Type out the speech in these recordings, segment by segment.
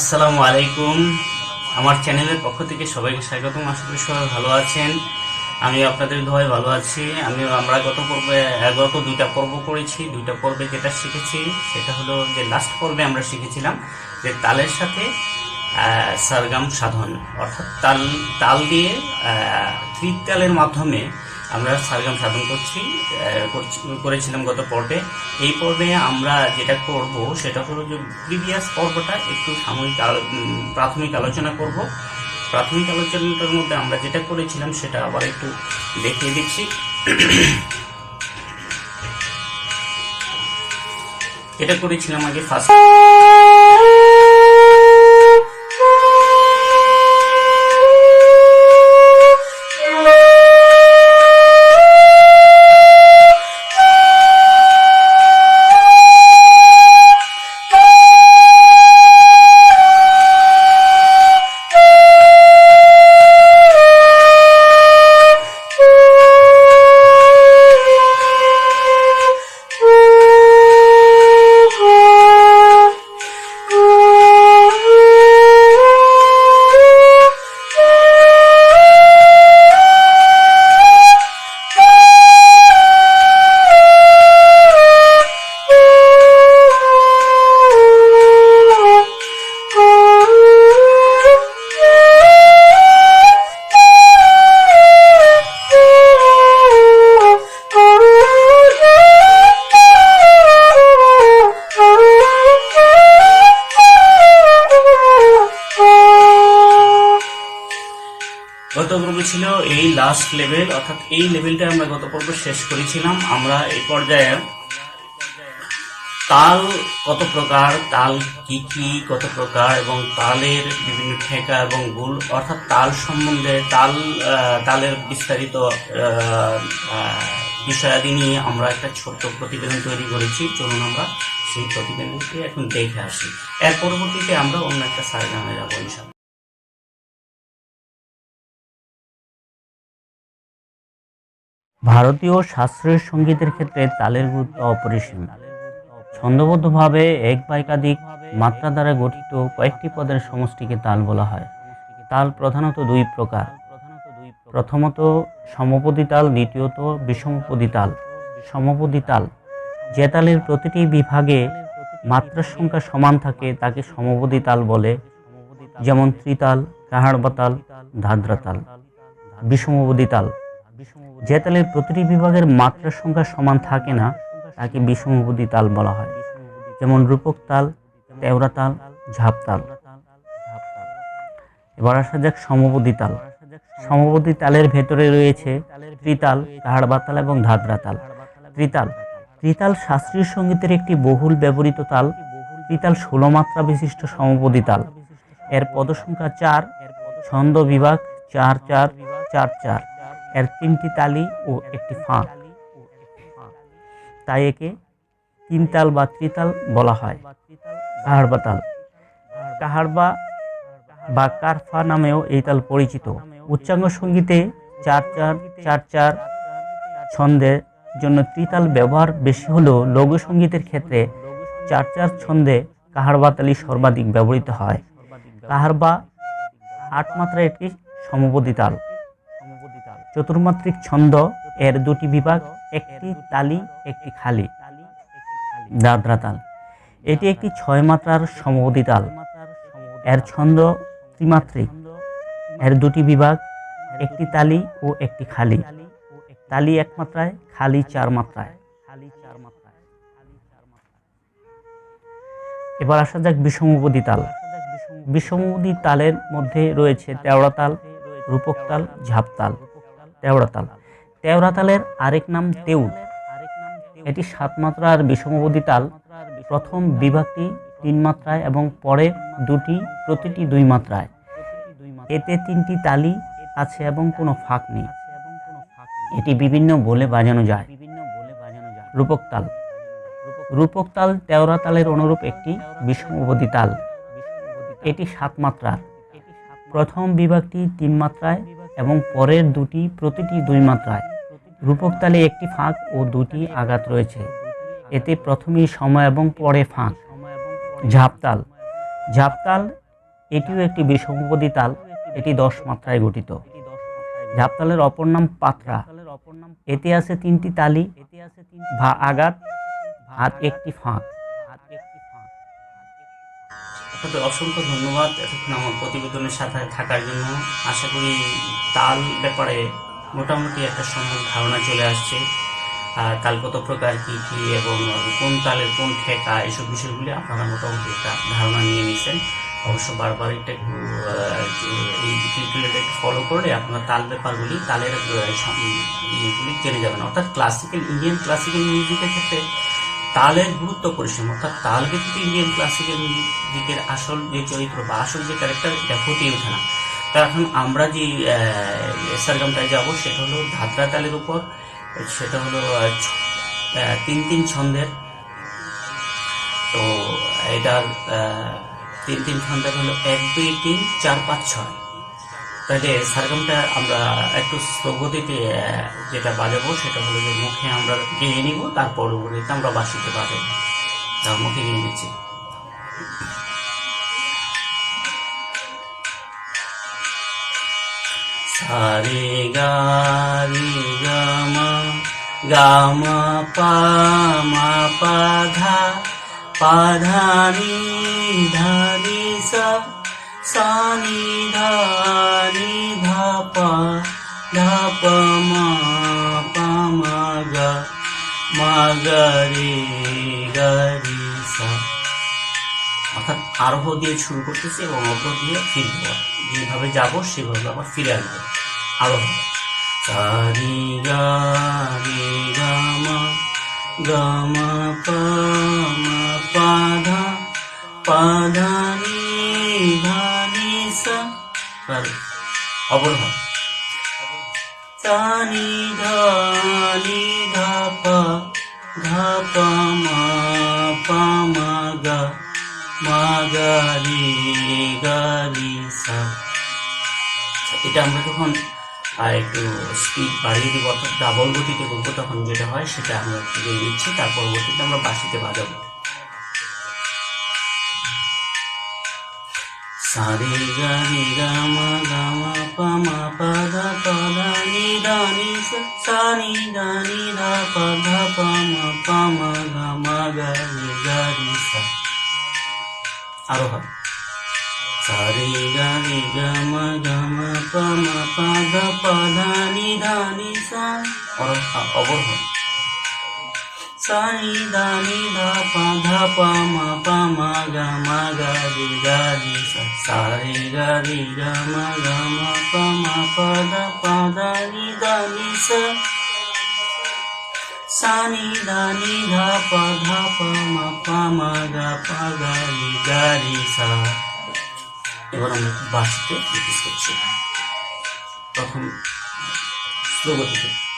আসসালামু আলাইকুম। আমার চ্যানেলের পক্ষ থেকে সবাইকে স্বাগতম। আশা করি সবাই ভালো আছেন। আমি আপনাদের দোয়ায় ভালো আছি। আমি আমরা গত পর্বে গত দুইটা পর্ব করেছি। দুইটা পর্বে যেটা শিখেছি, সেটা হলো যে লাস্ট পর্বে আমরা শিখেছিলাম যে তালের সাথে সারগাম সাধন। অর্থাৎ তাল তাল দিয়ে ত্রিতালের মাধ্যমে আমরা সারগাম সাধন করছি করছি- করেছিলাম গত পর্বে। এই পর্বে আমরা যেটা করব, সেটা হলো যে প্রিভিয়াস পর্বটা একটু সাময়িক প্রাথমিক আলোচনা করব। প্রাথমিক আলোচনাটার মধ্যে আমরা যেটা করেছিলাম, সেটা আবার একটু দেখিয়ে দিচ্ছি। এটা করেছিলাম আগে ফার্স্ট পর্ব ছিল এই লাস্ট লেভেল অর্থাৎ এই লেভেলটা আমরা গত পর্ব শেষ করেছিলাম। আমরা এই পর্যায়ে তাল কত প্রকার, তাল কি কি কত প্রকার এবং তালের বিভিন্ন ঠেকা এবং গুল, অর্থাৎ তাল সম্বন্ধে তাল তালের বিস্তারিত বিষয়াদি নিয়ে আমরা একটা ছোট্ট প্রতিবেদন তৈরি করেছি। চলুন আমরা সেই প্রতিবেদনটি এখন দেখে আসি। এর পরবর্তীতে আমরা অন্য একটা সারগামে যাব ভারতীয় শাস্ত্রীয় সঙ্গীতের ক্ষেত্রে তালের গুরুত্ব অপরিসীম। ছন্দবদ্ধভাবে এক বা একাধিক মাত্রা দ্বারা গঠিত কয়েকটি পদের সমষ্টিকে তাল বলা হয়। তাল প্রধানত দুই প্রকার। প্রথমত, সমপদী তাল, দ্বিতীয়ত, বিষমপদী তাল। সমপদী তাল, যে তালের প্রতিটি বিভাগে মাত্রার সংখ্যা সমান থাকে, তাকে সমপদী তাল বলে। যেমন ত্রিতাল কাহাড়বা তাল ধাদ্রা তাল বিষমপদী তাল যে তালের প্রতিটি বিভাগের মাত্রার সংখ্যা সমান থাকে না, তাকে বিষমপদী তাল বলা হয়। যেমন রূপক তাল তেওরা তাল, ঝাপ তাল। এবার আসা যাক সমপদী তাল। সমপদী তালের ভেতরে রয়েছে ত্রিতাল কাহাড়বা তাল এবং ধাদ্রা তাল। ত্রিতাল। ত্রিতাল শাস্ত্রীয় সঙ্গীতের একটি বহুল ব্যবহৃত তাল। ত্রিতাল ষোলো মাত্রা বিশিষ্ট সমপদী তাল। এর পদসংখ্যা চার, ছন্দ বিভাগ চার চার চার চার। এর তিনটি তালি ও একটি ফাঁক। তাই একে তিন তাল বা ত্রিতাল বলা হয়। কাহারবা তাল। কাহারবা বা কারফা নামেও এই তাল পরিচিত। উচ্চাঙ্গ সঙ্গীতে চার চার চার চার ছন্দের জন্য ত্রিতাল ব্যবহার বেশি হলেও লঘু সঙ্গীতের ক্ষেত্রে চার চার ছন্দে কাহারবা তালি সর্বাধিক ব্যবহৃত হয়। কাহারবা আট মাত্রার একটি সমপদী তাল। চতুর্মাত্রিক ছন্দ এর দুটি বিভাগ, একটি তালি, একটি খালি। দাদরা তাল। এটি একটি ছয় মাত্রার সমপদী তাল। এর ছন্দ ত্রিমাত্রিক। এর দুটি বিভাগ, একটি তালি ও একটি খালি। তালি এক মাত্রায়, খালি চার মাত্রায়। এবার আসা যাক বিষমপদী তাল। বিষমপদী তালের মধ্যে রয়েছে তেওড়া তাল, রূপক তাল, ঝাপ তাল। তেওড়া তাল তালের আরেক নাম তেউল। এটি সাত মাত্রার বিষমপদী তাল। প্রথম বিভাগটি তিন মাত্রায় এবং পরে দুটি, প্রতিটি দুই মাত্রায়। এতে তিনটি তালি আছে এবং কোনো ফাঁক নেই। এটি বিভিন্ন বলে বাজানো যায়। রূপক তাল। রূপক তাল তেওড়া তালের অনুরূপ একটি বিষমপদী তাল। এটি সাত মাত্রার। প্রথম বিভাগটি তিন মাত্রায় এবং পরের দুটি প্রতিটি দুই মাত্রায়। রূপক তালে একটি ফাঁক ও দুটি আঘাত রয়েছে। এতে প্রথমেই সময় এবং পরে ফাঁক। ঝাপতাল ঝাপতাল এটিও একটি বিষমপদী তাল, এটি দশ মাত্রায় গঠিত। ঝাপতালের অপর নাম পাত্রা। এতে আছে তিনটি তালি, ভা আঘাত, আর একটি ফাঁক। আপনাদের অসংখ্য ধন্যবাদ এতক্ষণ আমার প্রতিবেদনের সাথে থাকার জন্য। আশা করি তাল ব্যাপারে মোটামুটি একটা সম্যক ধারণা চলে আসছে। আর তাল কত প্রকার কী কী এবং কোন তালের কোন ঠেকা এসব বিষয়গুলি আপনারা মোটামুটি একটা ধারণা নিয়ে নিয়েছেন। অবশ্য বারবার এটা একটু এই টিউটোরিয়ালটা ফলো করলে আপনারা তাল ব্যাপারগুলি, তালের ইয়েগুলি জেনে যাবেন। অর্থাৎ ক্লাসিক্যাল ইন্ডিয়ান ক্লাসিক্যাল মিউজিকের ক্ষেত্রে তালের গুরুত্ব পরিসীম, অর্থাৎ তাল ব্যতীত ইন্ডিয়ান ক্লাসিক্যাল মিউজিকের আসল যে চরিত্র বা আসল যে ক্যারেক্টার এটা ফুটিয়ে ওঠে না। এখন আমরা যে সারগামটায় যাব, সেটা হলো ধাত্রা তালের উপর, সেটা হলো তিন তিন ছন্দের। তো এটার তিন তিন ছন্দের হলো এক, দুই, তিন, চার, পাঁচ, ছয়। তাহলে সারগামটা আমরা একটু স্লো যেটা বাজাবো সেটা হলো যে মুখে আমরা গেয়ে নিব, তার পরবর্তীতে আমরা বাসিতে বাজাবো। তার মুখে গিয়ে নিচ্ছি। সারে গারি গামা গামা পামা পাধা পাধানি ধানি সা সানি ধানি ধাপ ধাপ মা পামা গা মা গারি সা অর্থাৎ আরোহ দিয়ে শুরু করতেছি এবং অগ্র দিয়ে ফিরব। যেভাবে যাব, সেভাবে আবার ফিরে আসব। আরোহ। সারি গারি, গামা গামা পামা পাধা পাধানি ধানি সা অবরোহ সানি ধানি ধাপ ধাপ মা পামা গা মা গারি গারি সা এটা আমরা যখন আর একটু স্পিড বাড়িয়ে দিব অর্থাৎ ডাবল গতিতে করব তখন যেটা হয় সেটা আমরা একটু দিয়ে দিচ্ছি তার পরবর্তীতে আমরা বাসিতে বাজাবো। সারে গারি গামা গামা পামা পাদা পাদা নি দানি সানি দানি ধা পাধা পামা পামা গামা গারি গারি সা। আরও হয়। সারে গারে গম গম পম পদ পধা নিধানি সা। অবর সানি দানি ধা পাধা পম পম, গম গারি গারি সা, সারে গারি গম গম, পম, পদ পধা নিধানি সা সানি দানি ধা পাধা পম পম গা পা গারি গারি সা। এবার আমরা বাসিতে প্র্যাকটিস করছি। তখন স্লো গতিতে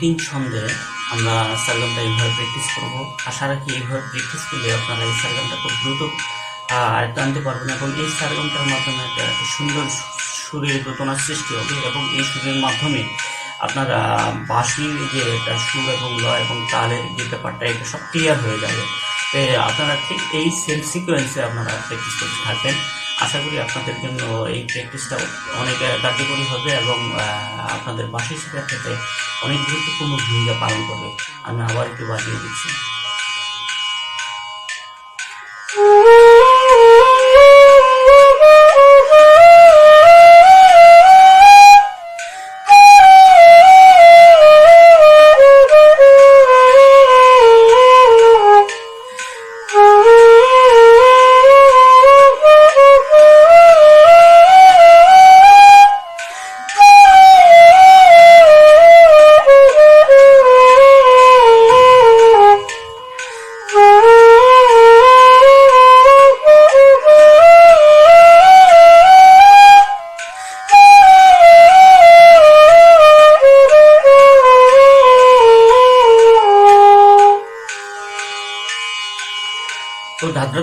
তিন ছন্দে আমরা সারগামটা এইভাবে প্র্যাকটিস করব। আশা রাখি এইভাবে প্র্যাকটিস করলে আপনারা এই সারগামটা খুব দ্রুত আয়ত্তে আনতে পারবেন এবং এই সারগামটার মাধ্যমে একটা সুন্দর সুরের দোতনার সৃষ্টি হবে এবং এই সুরের মাধ্যমে আপনারা বাঁশির যে একটা সুর এবং লয় এবং তালের যে ব্যাপারটা, এটা সব ক্লিয়ার হয়ে যাবে। আপনারা ঠিক এই সেম সিকোয়েন্সে আপনারা প্র্যাকটিস করতে থাকবেন। আশা করি আপনাদের জন্য এই প্র্যাকটিসটা অনেক কার্যকরী হবে এবং আপনাদের বাসের শেখার ক্ষেত্রে অনেক গুরুত্বপূর্ণ ভূমিকা পালন করবে। আমি আবার একটু বাজিয়ে দিচ্ছি।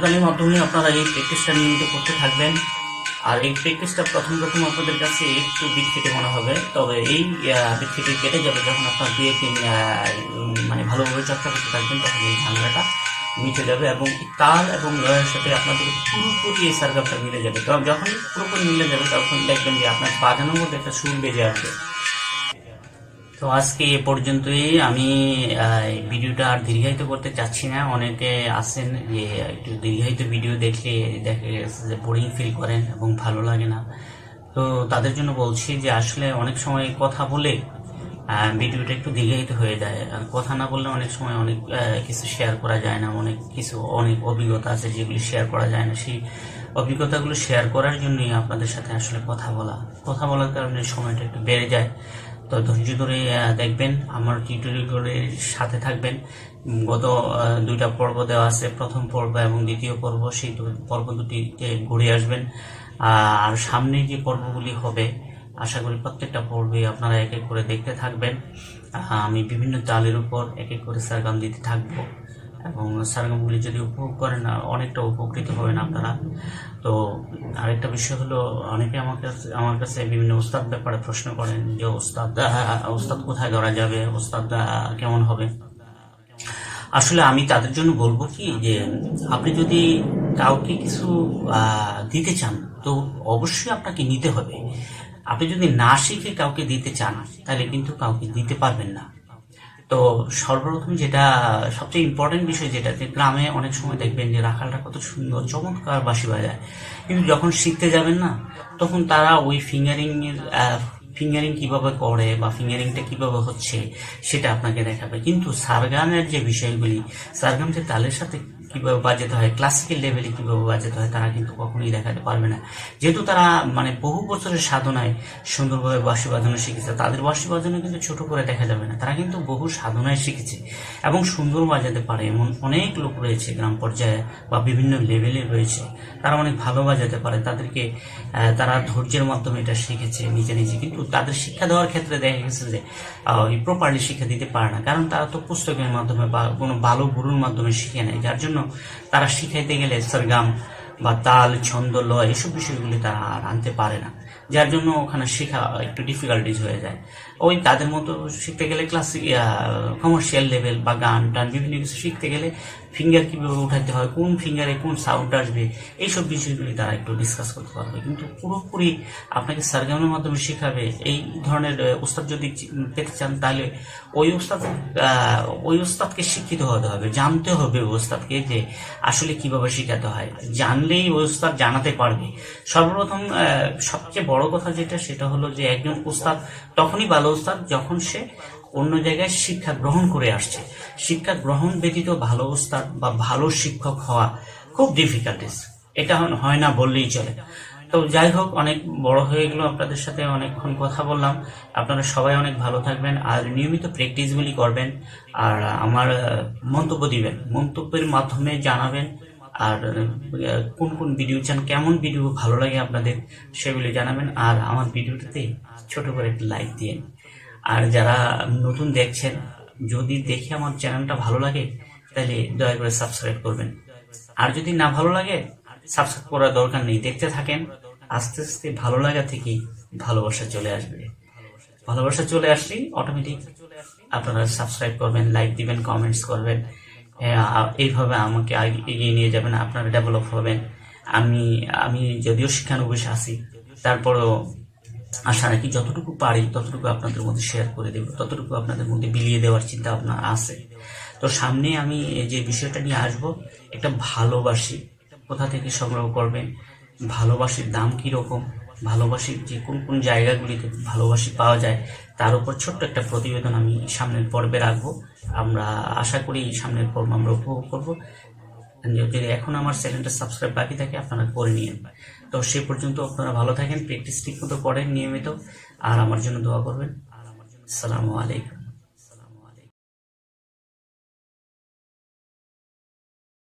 তো মাধ্যমে আপনারা এই প্র্যাকটিসটা নিয়মিত করতে থাকবেন। আর এই প্র্যাকটিসটা প্রথম প্রথম আপনাদের কাছে একটু দিক থেকে মনে হবে। তবে এই দিক থেকে কেটে যাবে যখন আপনার দুই তিন মানে ভালোভাবে চর্চা করতে থাকবেন, তখন এই ঝামেলাটা মিটে যাবে এবং তাল এবং লয়ের সাথে আপনাদের পুরোপুরি এই সার্কামটা মিলে যাবে। কারণ যখন পুরোপুরি মিলে যাবে, তখন দেখবেন যে আপনার বাজানোর মধ্যে একটা সুর বেজে আসবে। তো আজকে এ পর্যন্তই। আমি ভিডিওটা আর দীর্ঘায়িত করতে চাচ্ছি না। অনেকে আসেন যে একটু দীর্ঘায়িত ভিডিও দেখলে দেখে যে বোরিং ফিল করেন এবং ভালো লাগে না। তো তাদের জন্য বলছি যে আসলে অনেক সময় কথা বলে ভিডিওটা একটু দীর্ঘায়িত হয়ে যায়। আর কথা না বললে অনেক সময় অনেক কিছু শেয়ার করা যায় না। অনেক কিছু, অনেক অভিজ্ঞতা আছে যেগুলি শেয়ার করা যায় না। সেই অভিজ্ঞতাগুলো শেয়ার করার জন্যই আপনাদের সাথে আসলে কথা বলা। কথা বলার কারণে সময়টা একটু বেড়ে যায়। তো ধৈর্য ধরে দেখবেন, আমার টিউটোরিয়ালগুলির সাথে থাকবেন। গত দুইটা পর্ব দেওয়া আছে, প্রথম পর্ব এবং দ্বিতীয় পর্ব, সেই পর্ব দুটিতে ঘুরে আসবেন। আর সামনে যে পর্বগুলি হবে, আশা করি প্রত্যেকটা পর্বে আপনারা এক এক করে দেখতে থাকবেন। আমি বিভিন্ন তালের উপর এক এক করে সারগাম দিতে থাকব। এবং সারগামগুলি যদি উপভোগ করেন অনেকটা উপকৃত হবেন আপনারা। তো আরেকটা বিষয় হলো অনেকে আমার কাছে আমার কাছে বিভিন্ন ওস্তাদ ব্যাপারে প্রশ্ন করেন যে ওস্তাদ আহ, ওস্তাদ কোথায় ধরা যাবে? ওস্তাদ কেমন হবে? আসলে আমি তাদের জন্য বলব কি যে আপনি যদি কাউকে কিছু দিতে চান তো অবশ্যই আপনাকে নিতে হবে। আপনি যদি না শিখে কাউকে দিতে চান তাহলে কিন্তু কাউকে দিতে পারবেন না। তো সর্বপ্রথম যেটা সবচেয়ে ইম্পর্টেন্ট বিষয় যেটা, যে গ্রামে অনেক সময় দেখবেন যে রাখালটা কত সুন্দর, চমৎকার বাঁশি বাজায়। কিন্তু যখন শিখতে যাবেন না, তখন তারা ওই ফিঙ্গারিং এর ফিঙ্গারিং কীভাবে করে বা ফিঙ্গারিংটা কীভাবে হচ্ছে, সেটা আপনাকে দেখাবে। কিন্তু সারগানের যে বিষয়গুলি সারগাম যে তালের সাথে কীভাবে বাজাতে হয় ক্লাসিক্যাল লেভেলে কীভাবে বাজাতে হয়, তারা কিন্তু কখনোই দেখাতে পারবে না। যেহেতু তারা মানে বহু বছরের সাধনায় সুন্দরভাবে বাঁশি বাজানো শিখেছে, তাদের বাঁশি বাজানো কিন্তু ছোট করে দেখা যাবে না। তারা কিন্তু বহু সাধনায় শিখেছে এবং সুন্দর বাজাতে পারে। এমন অনেক লোক রয়েছে গ্রাম পর্যায়ে বা বিভিন্ন লেভেলে রয়েছে, তারা অনেক ভালো বাজাতে পারে। তাদেরকে তারা ধৈর্যের মাধ্যমে এটা শিখেছে নিজে নিজে। কিন্তু তাদের শিক্ষা দেওয়ার ক্ষেত্রে দেখা গেছে যে প্রপারলি শিক্ষা দিতে পারে না। কারণ তারা তো পুস্তকের মাধ্যমে বা কোনো ভালো গুরুর মাধ্যমে শিখে নেয়, যার জন্য তারা শিখাইতে গেলে সরগাম বা তাল, ছন্দ, লয়, এসব বিষয়গুলি তারা আর আনতে পারে না। যার জন্য ওখানে শেখা একটু ডিফিকাল্টিজ হয়ে যায়। ওই তাদের মতো শিখতে গেলে ক্লাসিক কমার্শিয়াল লেভেল বা গান টান বিভিন্ন কিছু শিখতে গেলে ফিঙ্গার কীভাবে উঠাতে হয়, কোন ফিঙ্গারে কোন সাউন্ড আসবে, এইসব বিষয়গুলি তারা একটু ডিসকাস করতে পারবে। কিন্তু পুরোপুরি আপনাকে সারগামের মাধ্যমে শেখাবে, এই ধরনের ওস্তাদ যদি পেতে চান তাহলে ওই ওস্তাদ ওই ওস্তাদকে শিক্ষিত হতে হবে, জানতে হবে ওই যে আসলে কীভাবে শেখাতে হয়। জানলেই ওই ওস্তাদ জানাতে পারবে। সর্বপ্রথম সবচেয়ে বড় কথা যেটা, সেটা হলো যে একজন ওস্তাদ তখনই ভালো ওস্তাদ যখন সে অন্য জায়গায় শিক্ষা গ্রহণ করে আসছে। শিক্ষা গ্রহণ ব্যতীত ভালো ওস্তাদ বা ভালো শিক্ষক হওয়া খুব ডিফিকাল্টিস এটা হয় না বললেই চলে। তো যাই হোক, অনেক বড় হয়ে গেল আপনাদের সাথে অনেকক্ষণ কথা বললাম। আপনারা সবাই অনেক ভালো থাকবেন আর নিয়মিত প্র্যাকটিসগুলি করবেন আর আমার মন্তব্য দিবেন। মন্তব্যের মাধ্যমে জানাবেন আর কোন কোন ভিডিও চান, কেমন ভিডিও ভালো লাগে আপনাদের সেগুলি জানাবেন। আর আমার ভিডিওটাতে ছোট করে একটা লাইক দিন আর যারা নতুন দেখছেন যদি দেখে আমার চ্যানেলটা ভালো লাগে তাহলে দয়া করে সাবস্ক্রাইব করবেন। আর যদি না ভালো লাগে সাবস্ক্রাইব করার দরকার নেই। দেখতে থাকেন আস্তে আস্তে ভালো লাগা থেকেই ভালোবাসা চলে আসবে। ভালোবাসা চলে আসলেই অটোমেটিক আপনারা সাবস্ক্রাইব করবেন লাইক দিবেন কমেন্টস করবেন। এ, এইভাবে আমাকে এগিয়ে নিয়ে যাবেন আপনারা ডেভেলপ হবেন। আমি আমি যদিও শিক্ষানবিশ আছি তারপরেও আশা রাখি যতটুকু পারি, ততটুকু আপনাদের মধ্যে শেয়ার করে দেব, ততটুকু আপনাদের মধ্যে বিলিয়ে দেওয়ার চিন্তা ভাবনা আছে। তো সামনে আমি যে বিষয়টা নিয়ে আসব, একটা ভালোবাসি কোথা থেকে সংগ্রহ করবেন, ভালোবাসির দাম কি রকম ভালোবাসির যে কোন কোন জায়গাগুলিতে ভালোবাসি পাওয়া যায়, তার উপর ছোট্ট একটা প্রতিবেদন আমি সামনের পর্বে রাখব। আমরা আশা করি সামনের পর্ব আমরা উপভোগ করব। যদি এখন আমার চ্যানেলটা সাবস্ক্রাইব বাকি থাকে, আপনারা করে নিন তো সে পর্যন্ত আপনারা ভালো থাকেন প্র্যাকটিস ঠিক মতো করেন নিয়মিত। আর আমার জন্য দোয়া করবেন। আর আমার জন্য আসসালামু আলাইকুম।